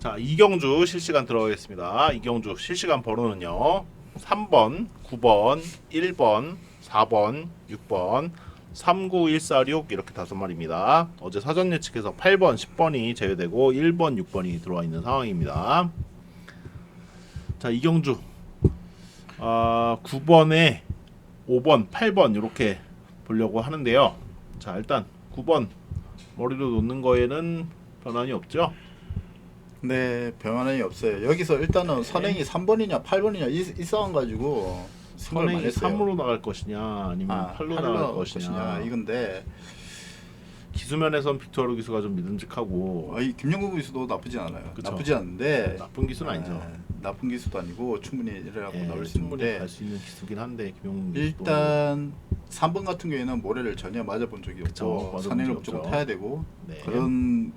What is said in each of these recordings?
자 이경주 실시간 들어가겠습니다. 이경주 실시간 번호는요. 3번, 9번, 1번, 4번, 6번, 39146 이렇게 다섯 마리입니다. 어제 사전 예측에서 8번, 10번이 제외되고 1번, 6번이 들어와 있는 상황입니다. 자 이경주 아 9번에 5번, 8번 이렇게 보려고 하는데요. 자 일단 9번 머리로 놓는 거에는 변환이 없죠. 네, 병원이 없어요. 여기서 일단은 네. 선행이 3번이냐 8번이냐 이, 이 싸움 가지고 생각을 많이 선행이 했어요. 3으로 나갈 것이냐 아니면 아, 8로 팔로 나갈 것이냐, 이건데 기수면에선 빅토르 기수가 좀 믿음직하고 어, 이 김영국 기수도 나쁘지 않아요. 그쵸. 나쁘지 않은데 나쁜 기수는 아니죠. 네, 나쁜 기수도 아니고 충분히 이래갖고 예, 나올 수 충분히 있는데 갈 수 있는 기수긴 한데 기수도 일단 3번 같은 경우에는 모래를 전혀 맞아본 적이 그쵸, 없고 맞아본 선행을 적이 무조건 없죠. 타야 되고 네. 그런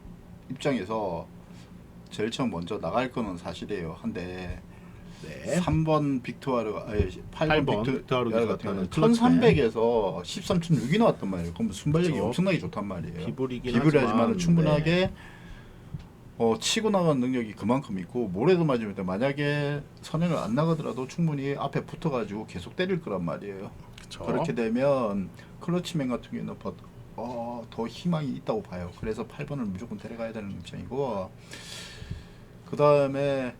입장에서 제일 처음 먼저 나갈 거는 사실이에요. 한데 네. 3번 빅토르가 아니 8번, 8번 빅토르 기수 같은 같은 경우는 클러치맨. 1300에서 13.6이 나왔단 말이에요. 그럼 순발력이 그쵸. 엄청나게 좋단 말이에요. 비불이 하지만 하지만 충분하게 네. 어, 치고 나간 능력이 그만큼 있고 모래도 맞으면 돼. 만약에 선행을 안 나가더라도 충분히 앞에 붙어가지고 계속 때릴 거란 말이에요. 그쵸. 그렇게 되면 클러치맨 같은 경우는 버- 어, 더 희망이 있다고 봐요. 그래서 8번을 무조건 데려가야 되는 입장이고 그 다음에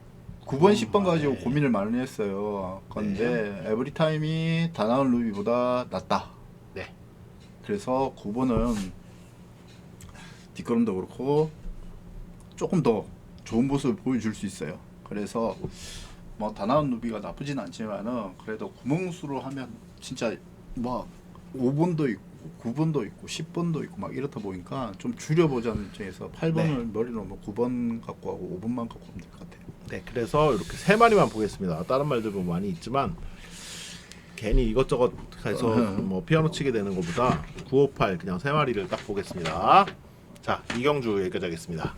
9번, 음, 10번 가지고 네. 고민을 많이 했어요. 그런데 에브리타임이 다나운 루비보다 낫다. 네. 그래서 9번은 뒷걸음도 그렇고 조금 더 좋은 모습을 보여줄 수 있어요. 그래서 뭐 다나운 루비가 나쁘진 않지만은 그래도 구멍수로 하면 진짜 뭐 5번도 있고 9번도 있고 10번도 있고 막 이렇다 보니까 좀 줄여보자는 입장에서 8번을 머리로 놓으면 9번 갖고 하고 5번만 갖고 하면 될 것 같아요. 네, 그래서 이렇게 세 마리만 보겠습니다. 다른 말들도 많이 있지만 괜히 이것저것 해서 음. 뭐 피아노 치게 되는 것보다 958 그냥 세 마리를 딱 보겠습니다. 자, 이경주 여기까지 하겠습니다.